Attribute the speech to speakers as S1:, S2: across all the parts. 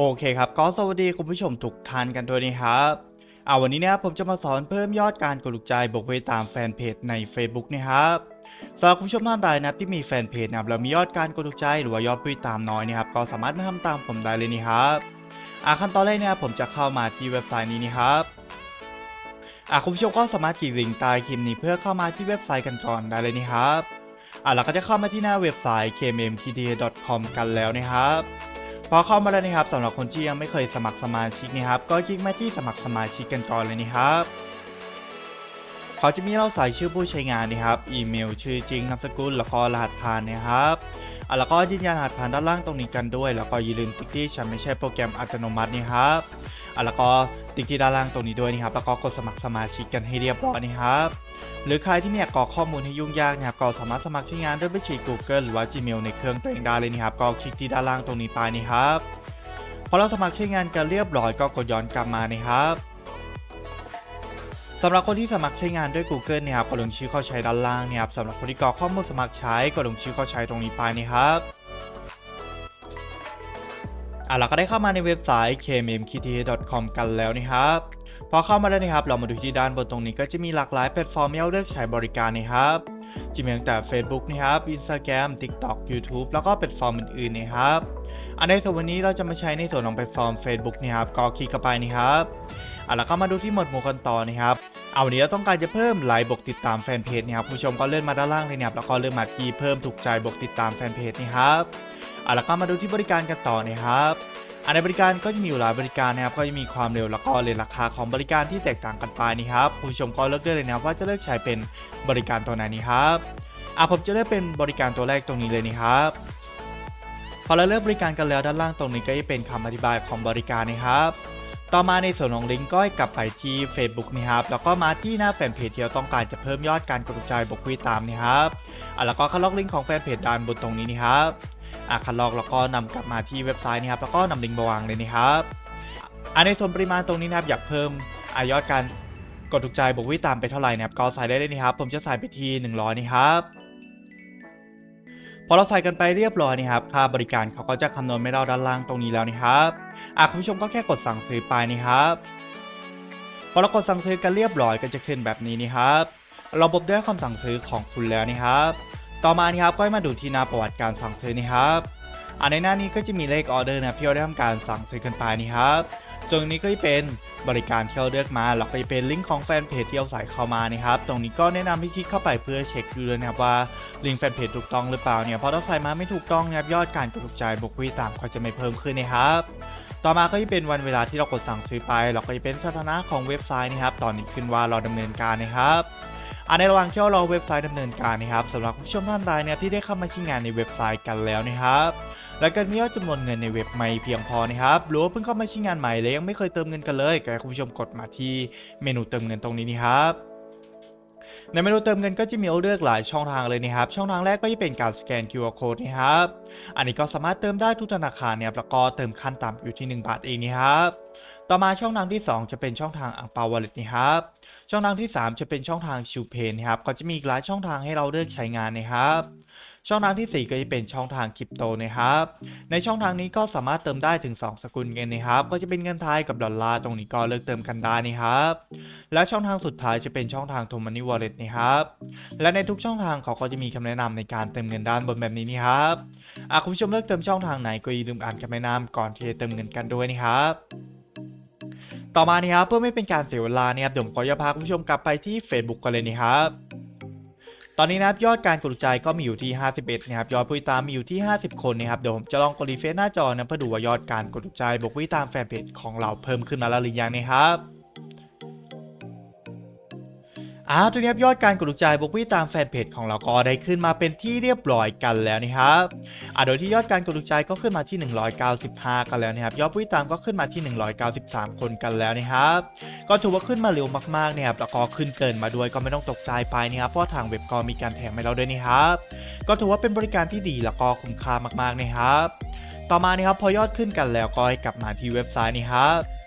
S1: โอเคครับก็สวัสดีคุณผู้ชมทุกท่านกันด้วยนะครับเอาวันนี้นะครับผมจะมาสอนเพิ่มยอดการกดถูกใจบวกไปตามแฟนเพจใน Facebook นะครับสำหรับคุณผู้ชมท่านใดนะครับที่มีแฟนเพจนะครับแล้วมียอดการกดถูกใจหรือว่ายอดผู้ติดตามน้อยนะครับก็สามารถมาทำตามผมได้เลยนี่ครับอ่าขั้นตอนแรกเนี่ยผมจะเข้ามาที่เว็บไซต์นี้นะครับอ่าคุณผู้ชมก็สามารถคลิกลิงก์ใต้คลิปนี้เพื่อเข้ามาที่เว็บไซต์กันก่อนได้เลยนี่ครับอ่าเราก็จะเข้ามาที่หน้าเว็บไซต์ kmmkda.com กันแล้วนะครับ พอเข้ามาแล้วนะครับสำหรับคนที่ยังไม่เคยสมัครสมาชิกนะครับก็คลิกมาที่สมัครสมาชิกกันก่อนเลยนะครับเขาจะมีเราใส่ชื่อผู้ใช้งานนะครับอีเมลชื่อจริงนามสกุลแล้วก็รหัสผ่านนะครับอะแล้วก็ยืนยันรหัสผ่านด้านล่างตรงนี้กันด้วย แล้วก็อย่าลืมติ๊กที่ฉันไม่ใช่โปรแกรมอัตโนมัตินะครับ อะแล้วก็ติ๊กที่ด้านล่างตรงนี้ด้วยนะครับแล้วก็กดสมัครสมาชิกกันให้เรียบร้อยนะครับ หรือใครที่ไม่อยากกรอกข้อมูลให้ยุ่งยากนะครับก็สามารถสมัครใช้งานด้วยบัญชี Google หรือว่า Gmail ในเครื่องตัวเองได้เลยนะครับก็คลิกที่ด้านล่างตรงนี้ไปนะครับพอเราสมัครใช้งานกันเรียบร้อยก็กดย้อนกลับมานะครับสำหรับคนที่สมัครใช้งานด้วย Google เนี่ยครับก็ลงชื่อเข้าใช้ด้านล่างเนี่ยครับสำหรับคนที่กรอกข้อมูลสมัครใช้ก็ลงชื่อเข้าใช้ตรงนี้ไปนะครับ อะเราก็ได้เข้ามาในเว็บไซต์ kmmkta.com กันแล้วนะครับ พอเข้ามาแล้นะครับ เรามาดูที่ด้านบนตรงนี้ก็จะมีหลากหลายแพลตฟอร์มให้เราเลือกใช้บริการนะครับจะมีตั้งแต่ Facebook นะครับ Instagram TikTok YouTube แล้วก็แพลตฟอร์มอื่นๆนะครับ อันในส่วนวันนี้เราจะมาใช้ในส่วนของแพลตฟอร์ม Facebook นะครับ ก็คลิกเข้าไปนะครับเอาละก็มาดูที่หมวดหมู่กันต่อนะครับเอาวันนี้เราต้องการจะเพิ่มไลค์บวกติดตามแฟนเพจนะครับผู้ชมก็เลื่อนมาด้านล่างเลยนะครับแล้วก็เลื่อนมาที่เพิ่มถูกใจบวกติดตามแฟนเพจนะครับ เอาละก็มาดูที่บริการกันต่อนะครับอันในบริการก็จะมีอยู่หลายบริการนะครับก็จะมีความเร็วแล้วก็เลทราคาของบริการที่แตกต่างกันไปนี่ครับคุณผู้ชมก็เลือกได้เลยนะว่าจะเลือกใช้เป็นบริการตัวไหนนี่ครับอะผมจะเลือกเป็นบริการตัวแรกตรงนี้เลยนี่ครับพอเราเลือกบริการกันแล้วด้านล่างตรงนี้ก็จะเป็นคำอธิบายของบริการนะครับ ต่อมาในส่วนของลิงก์ก็ให้กลับไปที่ Facebook นี่ครับ แล้วก็มาที่หน้าแฟนเพจที่เราต้องการจะเพิ่มยอดการกดถูกใจบวกคุยตามนี่ครับอะแล้วก็คัดลอกลิงก์ของแฟนเพจด้านบนตรงนี้นี่ครับ อะคัดลอกแล้วก็นำกลับมาที่เว็บไซต์นะครับแล้วก็นำลิงก์มาวางเลยนะครับอันในส่วนปริมาณตรงนี้นะครับอยากเพิ่มอายอดการกดถูกใจบวกวิตามไปเท่าไหร่นะครับก็ใส่ได้เลยนะครับ ผมจะใส่ไปที่100นี่ครับพอเราใส่กันไปเรียบร้อยนี่ครับ ค่าบริการเขาก็จะคำนวณไม่เราด้านล่างตรงนี้แล้วนะครับอะคุณผู้ชมก็แค่กดสั่งซื้อไปนี่ครับ พอเรากดสั่งซื้อกันเรียบร้อยก็จะขึ้นแบบนี้นี่ครับ ระบบได้คำสั่งซื้อของคุณแล้วนี่ครับ ต่อมานี่ครับก็ให้มาดูที่หน้าประวัติการสั่งซื้อนี่ครับอันในหน้านี้ก็จะมีเลขออเดอร์นะที่เราได้ทำการสั่งซื้อกันไปนี่ครับตรงนี้ก็จะเป็นบริการที่เราเลือกมาแล้วก็จะเป็นลิงก์ของแฟนเพจที่เราใส่เข้ามานี่ครับ ตรงนี้ก็แนะนำให้คลิกเข้าไปเพื่อเช็คดูเลยนะครับว่าลิงก์แฟนเพจถูกต้องหรือเปล่าเนี่ยเพราะถ้าใส่มาไม่ถูกต้องนะครับยอดการกดถูกใจบวกวีตามก็จะไม่เพิ่มขึ้นนะครับ ต่อมาก็จะเป็นวันเวลาที่เรากดสั่งซื้อไปแล้วก็จะเป็นสถานะของเว็บไซต์นะครับ ตอนนี้ขึ้นว่าเราดำเนินการนะครับ อันในระหว่างที่เราเว็บไซต์ดำเนินการนะครับสำหรับผู้ชมท่านใดเนี่ยที่ได้เข้ามาใช้งานในเว็บไซต์กันแล้วนะครับและก็มียอดจำนวนเงินในเว็บไม่เพียงพอนะครับหรือว่าเพิ่งเข้ามาใช้งานใหม่และยังไม่เคยเติมเงินกันเลยก็ให้คุณผู้ชมกดมาที่เมนูเติมเงินตรงนี้นี่ครับในเมนูเติมเงินก็จะมีเลือกหลายช่องทางเลยนะครับ ช่องทางแรกก็จะเป็นการสแกน QR code นะครับ อันนี้ก็สามารถเติมได้ทุกธนาคารเนี่ยแล้วก็เติมขั้นต่ำอยู่ที่ 1 บาทเองนะครับ ต่อมาช่องทางที่ 2 จะเป็นช่องทางอังเปาวอลเล็ตนะครับ ช่องทางที่ 3 จะเป็นช่องทางชิวเพนนะครับ ก็จะมีอีกหลายช่องทางให้เราเลือกใช้งานนะครับ ช่องทางที่ 4 ก็จะเป็นช่องทางคริปโตนะครับ ในช่องทางนี้ก็สามารถเติมได้ถึง 2 สกุลเงินนะครับ ก็จะเป็นเงินไทยกับดอลลาร์ตรงนี้ก็เลือกเติมกันได้นะครับ และช่องทางสุดท้ายจะเป็นช่องทาง t o m o n e y Wallet นะครับ และในทุกช่องทางเขาก็จะมีคำแนะนำในการเติมเงินด้านบนแบบนี้นี่ครับอะคุณผู้ชมเลือกเติมช่องทางไหนก็อย่าลืมอ่านคำแนะนำก่อนที่จะเติมเงินกันด้วยนะครับ ต่อมานี่ครับเพื่อไม่เป็นการเสียเวลาเนี่ยครับเดี๋ยวผมขอจะพาคุณผู้ชมกลับไปที่ Facebook กันเลยนะครับตอนนี้นะครับยอดการกดใจก็มีอยู่ที่ 51นะครับยอดผู้ติดตามมีอยู่ที่ 50 คนนะครับเดี๋ยวผมจะลองกดรีเฟซหน้าจอนะเพื่อดูว่ายอดการกดใจบวกผู้ติดตามแฟนเพจของเราเพิ่มขึ้นมาแล้วหรือยังนะครับ อ่าตัวนี้ยอดการกดถูกใจบวกผู้ติดตามแฟนเพจของเราก็ได้ขึ้นมาเป็นที่เรียบร้อยกันแล้วนะครับอ่าโดยที่ยอดการกดถูกใจก็ขึ้นมาที่ 195 กันแล้วนะครับยอดผู้ติดตามก็ขึ้นมาที่ 193 คนกันแล้วนะครับก็ถือว่าขึ้นมาเร็วมากๆนะครับแล้วก็ขึ้นเกินมาด้วยก็ไม่ต้องตกใจไปนะครับเพราะทางเว็บก็มีการแถมให้เราด้วยนะครับก็ถือว่าเป็นบริการที่ดีแล้วก็คุ้มค่ามากๆนะครับต่อมานะครับพอยอดขึ้นกันแล้วก็ให้กลับมาที่เว็บไซต์นี่ครับ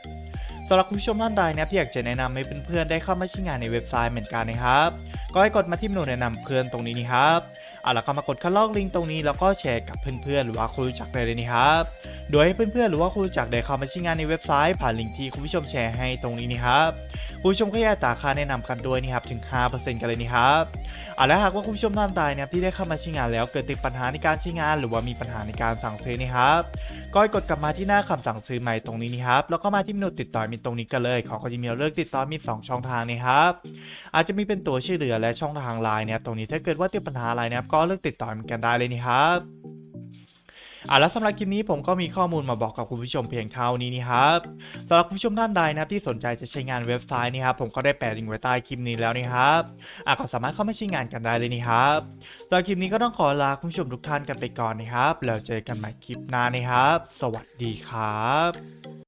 S1: สำหรับคุณผู้ชมท่านใดนะที่อยากจะแนะนำให้เพื่อนๆได้เข้ามาใช้งานในเว็บไซต์เหมือนกันนะครับ ก็ให้กดมาที่เมนูแนะนำเพื่อนตรงนี้นี่ครับเอาล่ะก็มากดคัดลอกลิงก์ตรงนี้แล้วก็แชร์กับเพื่อนๆหรือว่าคนรู้จักได้เลยนี่ครับ โดยให้เพื่อนๆหรือว่าคุณรู้จักได้เข้ามาใช้งานในเว็บไซต์ผ่านลิงก์ที่คุณผู้ชมแชร์ให้ตรงนี้นะครับคุณผู้ชมก็แยกตาค่าแนะนำกันด้วยนะครับถึง 5%กันเลยนะครับเอะและหากว่าคุณผู้ชมท่านใดนะครับที่ได้เข้ามาใช้งานแล้วเกิดติดปัญหาในการใช้งาน หรือว่ามีปัญหาในการสั่งซื้อนะครับ ก็กดกลับมาที่หน้าคำสั่งซื้อใหม่ตรงนี้นะครับ แล้วก็มาที่เมนูติดต่อมีตรงนี้กันเลยเขาก็จะมีเลือกติดต่อมี 2 ช่องทางนะครับ อาจจะมีเป็นตัวชื่อเรือและช่องทางไลน์เนี่ยตรงนี้ถ้าเกิดว่าติดปัญหาอะไรนะครับก็เลือกติดต่อมือนกันได้เลยนะครับ อะแล้วสำหรับคลิปนี้ผมก็มีข้อมูลมาบอกกับคุณผู้ชมเพียงเท่านี้นี่ครับสำหรับคุณผู้ชมท่านใดนะครับที่สนใจจะใช้งานเว็บไซต์นี่ครับผมก็ได้แปะลิงก์ไว้ใต้คลิปนี้แล้วนะครับอะก็สามารถเข้ามาใช้งานกันได้เลยนี่ครับสำหรับคลิปนี้ก็ต้องขอลาคุณผู้ชมทุกท่านกันไปก่อนนะครับแล้วเจอกันใหม่คลิปหน้านะครับ สวัสดีครับ